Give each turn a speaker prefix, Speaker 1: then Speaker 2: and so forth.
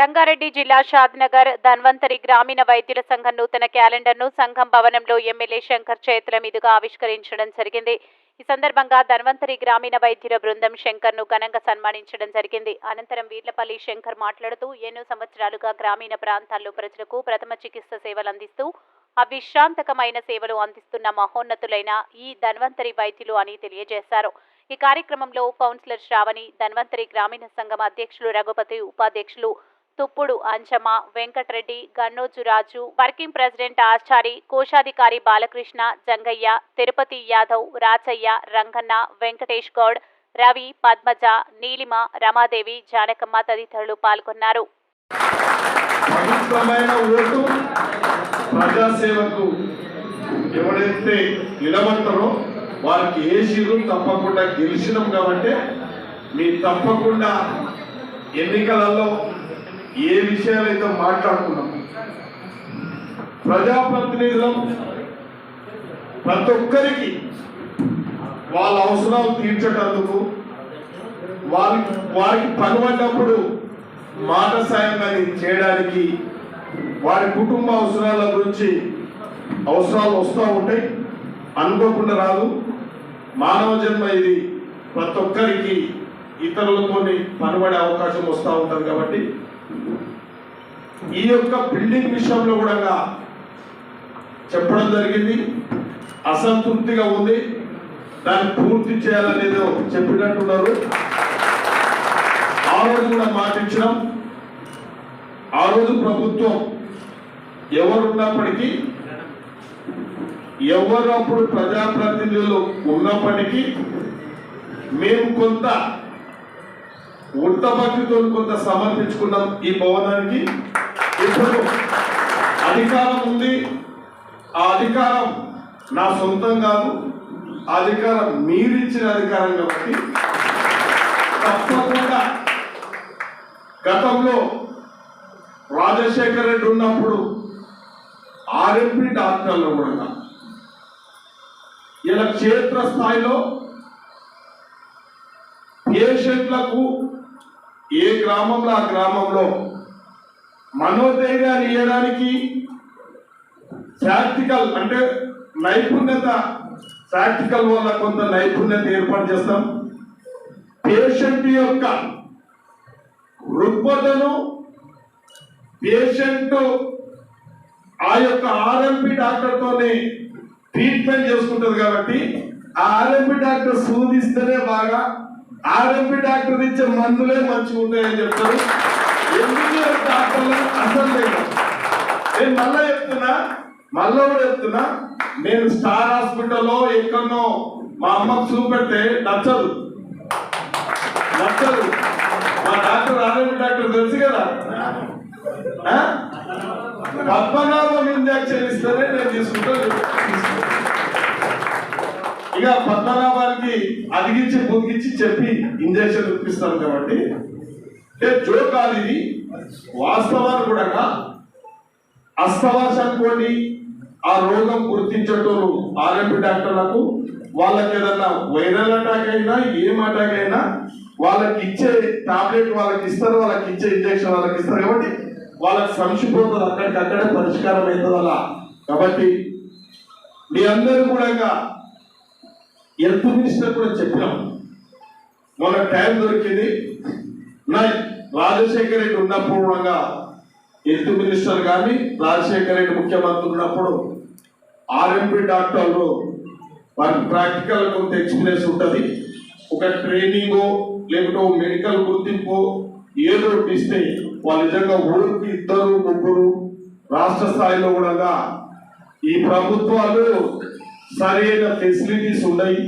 Speaker 1: రంగారెడ్డి జిల్లా షాద్నగర్ ధన్వంతరి గ్రామీణ వైద్యుల సంఘం నూతన క్యాలెండర్ను సంఘం భవనంలో ఎమ్మెల్యే శంకర్ చేతుల మీదుగా ఆవిష్కరించడం జరిగింది. ఈ సందర్భంగా ధన్వంతరి గ్రామీణ వైద్యుల బృందం శంకర్ను ఘనంగా సన్మానించడం జరిగింది. అనంతరం వీర్లపల్లి శంకర్ మాట్లాడుతూ ఎన్నో సంవత్సరాలుగా గ్రామీణ ప్రాంతాల్లో ప్రజలకు ప్రథమ చికిత్స సేవలు అందిస్తూ అవిశ్రాంతకమైన సేవలు అందిస్తున్న మహోన్నతులైన ఈ ధన్వంతరి వైద్యులు అని తెలియజేశారు. ఈ కార్యక్రమంలో కౌన్సిలర్ శ్రావణి ధన్వంతరి గ్రామీణ సంఘం అధ్యక్షులు రఘుపతి ఉపాధ్యక్షులు తుప్పుడు అంచమ వెంకటరెడ్డి గన్నోజురాజు వర్కింగ్ ప్రెసిడెంట్ ఆచారి కోశాధికారి బాలకృష్ణ జంగయ్య తిరుపతి యాదవ్ రాచయ్య రంగన్న వెంకటేష్ గౌడ్ రవి పద్మజ నీలిమ రమాదేవి జానకమ్మ తదితరులు పాల్గొన్నారు.
Speaker 2: ప్రజాసేవకు ఎవరైతే నిలబడతారో వారికి తప్పకుండా గెలిచినాం కాబట్టి మీ తప్పకుండా ఎన్నికలలో ఏ విషయాలైతే మాట్లాడుకున్నాం? ప్రజాప్రతినిధులం ప్రతి ఒక్కరికి వాళ్ళ అవసరాలు తీర్చేటందుకు వారికి వారికి పనిపడినప్పుడు మాట సాయం కానీ చేయడానికి వారి కుటుంబ అవసరాల గురించి అవసరాలు వస్తూ ఉంటాయి. అనుకోకుండా రాదు. మానవ జన్మ ఇది ప్రతి ఒక్కరికి ఇతరులతోని పనిపడే అవకాశం వస్తూ ఉంటుంది కాబట్టి ఈ యొక్క బిల్డింగ్ విషయంలో కూడా చెప్పడం జరిగింది. అసంతృప్తిగా ఉంది. దాన్ని పూర్తి చేయాలనేది చెప్పినట్టున్నారు. ఆ రోజు కూడా మాటించడం ఆ రోజు ప్రభుత్వం ఎవరున్నప్పటికీ ఎవరు అప్పుడు ప్రజాప్రతినిధులు ఉన్నప్పటికీ మేము కొంత ఉడతభక్తితో కొంత సమర్పించుకున్నాం ఈ భవనానికి. ఇప్పుడు అధికారం ఉంది. ఆ అధికారం నా సొంతం కాదు. అధికారం మీరిచ్చిన అధికారం కాబట్టి తప్పకుండా గతంలో రాజశేఖర్ రెడ్డి ఉన్నప్పుడు ఆర్ఎంపీ డాక్టర్లు కూడా ఇలా క్షేత్ర స్థాయిలో పేషెంట్లకు ఏ గ్రామంలో ఆ గ్రామంలో మనోధైర్యాన్ని ఇవ్వడానికి ప్రాక్టికల్ అంటే నైపుణ్యత ప్రాక్టికల్ వల్ల కొంత నైపుణ్యత ఏర్పాటు చేస్తాం. పేషెంట్ యొక్క రుగ్మతను పేషెంట్ ఆ యొక్క ఆర్ఎంపి డాక్టర్తోనే ట్రీట్మెంట్ చేసుకుంటుంది కాబట్టి ఆ ఆర్ఎంపి డాక్టర్ సూదిస్తేనే బాగా ఆర్ఎంపి డాక్టర్ ఇచ్చే మందులే మంచిగా ఉంటాయని చెప్తారు. ఎందుకు డాక్టర్లు అసలు? లేదు. నేను మళ్ళా చెప్తున్నా మళ్ళా కూడా చెప్తున్నా నేను స్టార్ హాస్పిటల్లో ఎక్కడో మా అమ్మకు చూపెడితే నచ్చదు. నచ్చదు. మా డాక్టర్ ఆర్ఎంపి డాక్టర్ తెలుసు కదా? పద్మనాభం ఇంజక్షన్ ఇస్తేనే నేను తీసుకుంటాను ఇక పద్మనాభానికి అదిగించి బుదిగించి చెప్పి ఇంజక్షన్ ఇప్పిస్తారు కాబట్టి. అంటే జోక్ కాదు ఇది. వాస్తవాలు కూడా అస్తవాస అనుకోండి ఆ రోగం గుర్తించేటోళ్ళు ఆర్ఎంపి డాక్టర్లకు వాళ్ళకి ఏదన్నా వైరల్ అటాక్ అయినా ఏం అటాక్ అయినా వాళ్ళకి ఇచ్చే టాబ్లెట్ వాళ్ళకి ఇస్తారు వాళ్ళకి ఇచ్చే ఇంజక్షన్ వాళ్ళకి ఇస్తారు కాబట్టి వాళ్ళకి సంశిపోతుంది అక్కడికక్కడే పరిష్కారం అవుతుంది అలా. కాబట్టి మీ అందరూ కూడా హెల్త్ మినిస్టర్ కూడా చెప్పినాం. మన టైం దొరికింది. నా రాజశేఖర రెడ్డి ఉన్నప్పుడు కూడా హెల్త్ మినిస్టర్ కానీ రాజశేఖర రెడ్డి ముఖ్యమంత్రి ఉన్నప్పుడు ఆర్ఎంపీ డాక్టర్లు వారికి ప్రాక్టికల్ కొంత ఎక్స్పీరియన్స్ ఉంటుంది. ఒక ట్రైనింగ్ లేకుంటే ఒక మెడికల్ గుర్తింపు ఏదో ఇస్తే వాళ్ళు నిజంగా ఊరికి ఇద్దరు ముగ్గురు రాష్ట్ర స్థాయిలో కూడా ఈ ప్రభుత్వాలు సరైన ఫెసిలిటీస్ ఉన్నాయి